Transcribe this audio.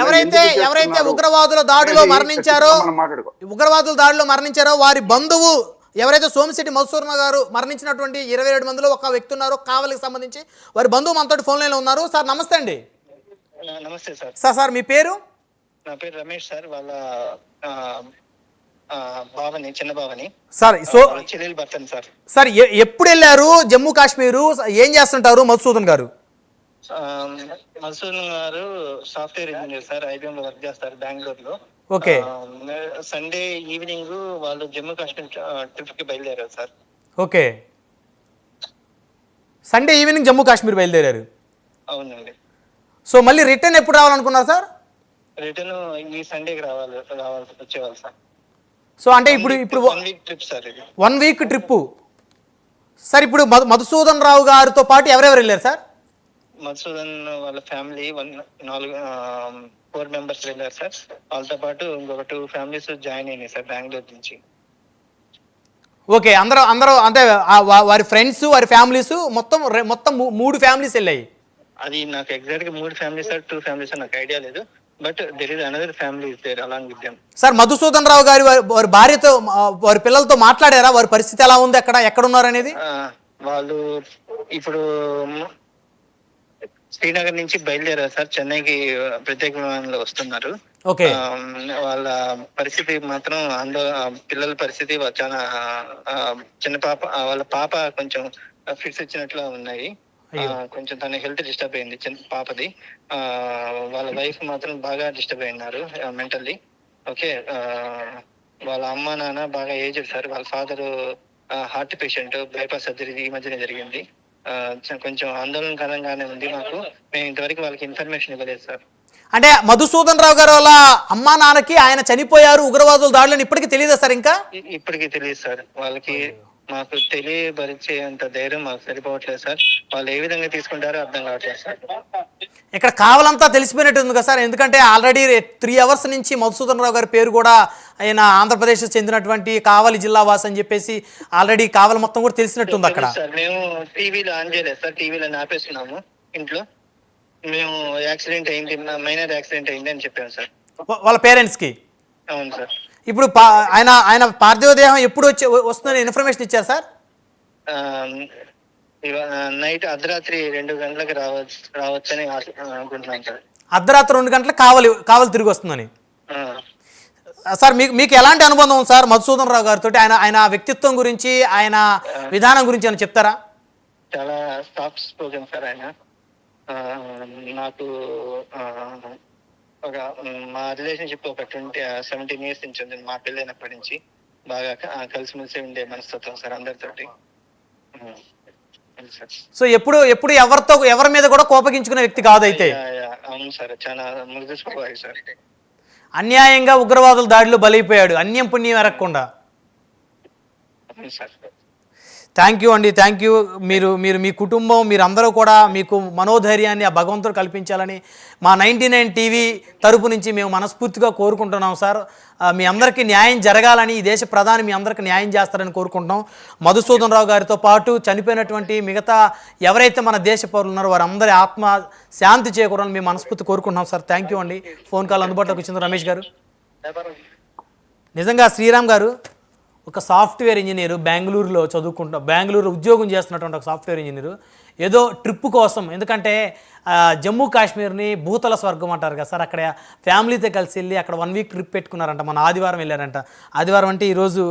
ఎవరైతే ఎవరైతే ఉగ్రవాదుల దాడిలో మరణించారో ఖచ్చితంగా మనం మాట్లాడుకో. ఉగ్రవాదుల దాడిలో మరణించారో వారి బంధువు ఎవరైతే సోమిశెట్టి మధుసూర్ణ గారు మరణించినటువంటి ఇరవై ఏడు మందిలో ఒక వ్యక్తి ఉన్నారు కావలికి సంబంధించి వారి బంధువు మనతోటి ఫోన్ లైన్లో ఉన్నారు. సార్ నమస్తే అండి. నమస్తే సార్. సార్ సార్ మీ పేరు? నా పేరు రమేష్ సార్. వాళ్ళ ఆ, ఆ, బావని చిన్న బావని. సార్ సో చెల్లెలు భర్తని సార్. సార్ ఎప్పుడు వెళ్ళారు జమ్మూ కాశ్మీరు? ఏం చేస్తుంటారు మధుసూదన్ గారు? ఆ, Madhusudan garu software engineer sir IBM లో వర్క్ చేస్తారు బెంగళూరులో. ఓకే. ఆ, సండే ఈవినింగ్ వాళ్ళు జమ్మూ కాశ్మీర్ ట్రిప్కి బయలుదేరారు sir. Okay. Sunday evening Jammu Kashmir బయలుదేరారు. అవునండి. సో మళ్ళీ రిటర్న్ ఎప్పుడు రావాలనుకున్నారు సార్? రిటర్న్ ఈ సండేకి రావాలి రావాలి వచ్చేవాళ్ళు సార్. సో అంటే ఇప్పుడు ఇప్పుడు వన్ వీక్ ట్రిప్ సార్ ఇది. One week trip. సార్ ఇప్పుడు మధు మధుసూదన్ రావు గారితో పాటు ఎవరెవరు వెళ్ళారు సార్? మధుసూదన్ వాళ్ళ ఫ్యామిలీ వన్ నాలుగు ఫోర్ మెంబర్స్ వెళ్ళారు సార్. వాళ్ళతో పాటు ఇంకొక టూ ఫ్యామిలీస్ జాయిన్ అయినాయి సార్ బెంగళూరు నుంచి. ఓకే అందరూ అందరూ అంటే వారి ఫ్రెండ్స్ వారి ఫ్యామిలీస్ మొత్తం మొత్తం మూడు ఫ్యామిలీస్ వెళ్ళాయి. అది నాకు ఎగ్జాక్ట్గా మూడు ఫ్యామిలీస్ ఆర్ టూ ఫ్యామిలీస్ నాకు ఐడియా లేదు. But there is another family there along with them. Sir Madhusudan Rao గారి వారి- భార్యతో వారి పిల్లలతో మాట్లాడారా? వారి పరిస్థితి ఎలా ఉంది అక్కడ ఎక్కడ ఉన్నారు అనేది? వాళ్ళు ఇప్పుడు శ్రీనగర్ నుంచి బయలుదేరారు సార్. చెన్నైకి ప్రత్యేక విమానంలో వస్తున్నారు. ఓకే. వాళ్ళ పరిస్థితి మాత్రం అంద పిల్లల పరిస్థితి చాలా చిన్న పాప వాళ్ళ పాప కొంచెం ఫిట్స్ ఇచ్చినట్లు ఉన్నాయి. కొంచెం తన హెల్త్ డిస్టర్బ్ అయింది చిన్న పాపది. ఆ, వాళ్ళ వైఫ్ మాత్రం బాగా డిస్టర్బ్ అయినారు మెంటల్లీ. ఓకే వాళ్ళ అమ్మ నాన్న బాగా ఏజ్డ్ సార్. వాళ్ళ father heart patient bypass surgery ఈ మధ్యనే జరిగింది. కొంచెం ఆందోళనకరంగానే ఉంది మాకు. మేము ఇంతవరకు వాళ్ళకి ఇన్ఫర్మేషన్ ఇవ్వలేదు సార్. అంటే మధుసూదన్ రావు గారు వాళ్ళ అమ్మా నాన్నకి ఆయన చనిపోయారు ఉగ్రవాదుల దాడులను ఇప్పటికీ తెలియదా సార్ ఇంకా? ఇప్పటికి తెలియదు సార్. వాళ్ళకి మాకు తెలియపరిచేంత ధైర్యం మాకు సరిపోవట్లేదు సార్. వాళ్ళు ఏ విధంగా తీసుకుంటారో అర్థం కావట్లేదు సార్. ఇక్కడ కావాలంతా తెలిసిపోయినట్టు ఉంది కదా సార్. ఎందుకంటే ఆల్రెడీ త్రీ అవర్స్ నుంచి మధుసూదన్ రావు గారి పేరు కూడా ఆయన ఆంధ్రప్రదేశ్ చెందినటువంటి కావలి జిల్లా వాస్ అని చెప్పేసి ఆల్రెడీ కావలి మొత్తం కూడా తెలిసినట్టుంది అక్కడ. మేము టీవీలో ఆన్ చేయలేదు సార్. టీవీలో ఆపేస్తున్నాము ఇంట్లో. మేము యాక్సిడెంట్ అయింది మైనర్ యాక్సిడెంట్ అయింది అని చెప్పాము సార్. వాళ్ళ పేరెంట్స్కి? అవును సార్. ఇప్పుడు ఆయన ఆయన పార్థివ దేహం ఎప్పుడు వచ్చి వస్తుందని ఇన్ఫర్మేషన్ ఇచ్చారు సార్? నైట్ అర్ధరాత్రి రెండు గంటలకు రావచ్చు రావచ్చని ఆశ- అనుకుంటున్నాం సార్. అర్ధరాత్రి రెండు గంటలకు కావలి కావలి తిరిగి వస్తుందని. సార్ మీకు మీకు ఎలాంటి అనుబంధం ఉంది సార్? మధుసూదన్ రావు గారితో ఆయన ఆయన వ్యక్తిత్వం గురించి ఆయన విధానం గురించి ఏమైనా చెప్తారా? చాలా సాఫ్ట్ స్పోకెన్ సార్ ఆయన. నాకు ఒక మ్, రిలేషన్షిప్ ఒక ట్వంటీ సెవెంటీన్ ఇయర్స్ నుంచి ఉంది. మా పెళ్ళైనప్పటి నుంచి. బాగా కలిసిమెలిసి ఉండే మనస్తత్వం సార్ అందరితోటి. సో ఎప్పుడు ఎప్పుడు ఎవరితో ఎవరి మీద కూడా కోపగించుకునే వ్యక్తి కాదైతే. యా, యా, అవును సార్ చాలా మృదు స్వభావి సార్. అన్యాయంగా ఉగ్రవాదుల దాడిలో బలైపోయాడు అన్యం పుణ్యం ఎరగకుండా. సార్. థ్యాంక్ యూ అండి. థ్యాంక్ యూ మీరు మీరు మీ కుటుంబం మీరు అందరూ కూడా మీకు మనోధైర్యాన్ని ఆ భగవంతుడు కల్పించాలని మా నైంటీ నైన్ టీవీ తరపు నుంచి మేము మనస్ఫూర్తిగా కోరుకుంటున్నాం సార్. మీ అందరికీ న్యాయం జరగాలని ఈ దేశ ప్రధాని మీ అందరికీ న్యాయం చేస్తారని కోరుకుంటున్నాం. మధుసూదన్ రావు గారితో పాటు చనిపోయినటువంటి మిగతా ఎవరైతే మన దేశ పౌరులు ఉన్నారో వారందరి ఆత్మ శాంతి చేకూరాలని మేము మనస్ఫూర్తి కోరుకుంటున్నాం సార్. థ్యాంక్ యూ అండి. ఫోన్ కాల్ అందుబాటులోకి వచ్చింది రమేష్ గారు. నిజంగా శ్రీరామ్ గారు ఒక సాఫ్ట్వేర్ ఇంజనీర్ బెంగళూరులో చదువుకుంటా బెంగళూరు ఉద్యోగం చేస్తున్నటువంటి ఒక సాఫ్ట్వేర్ ఇంజనీరు ఏదో ట్రిప్ కోసం ఎందుకంటే జమ్మూ కాశ్మీర్ని భూతల స్వర్గం అంటారు కదా సార్ అక్కడ ఫ్యామిలీతో కలిసి వెళ్ళి అక్కడ వన్ వీక్ ట్రిప్ పెట్టుకున్నారంట మన ఆదివారం వెళ్ళారంట. ఆదివారం అంటే ఈరోజు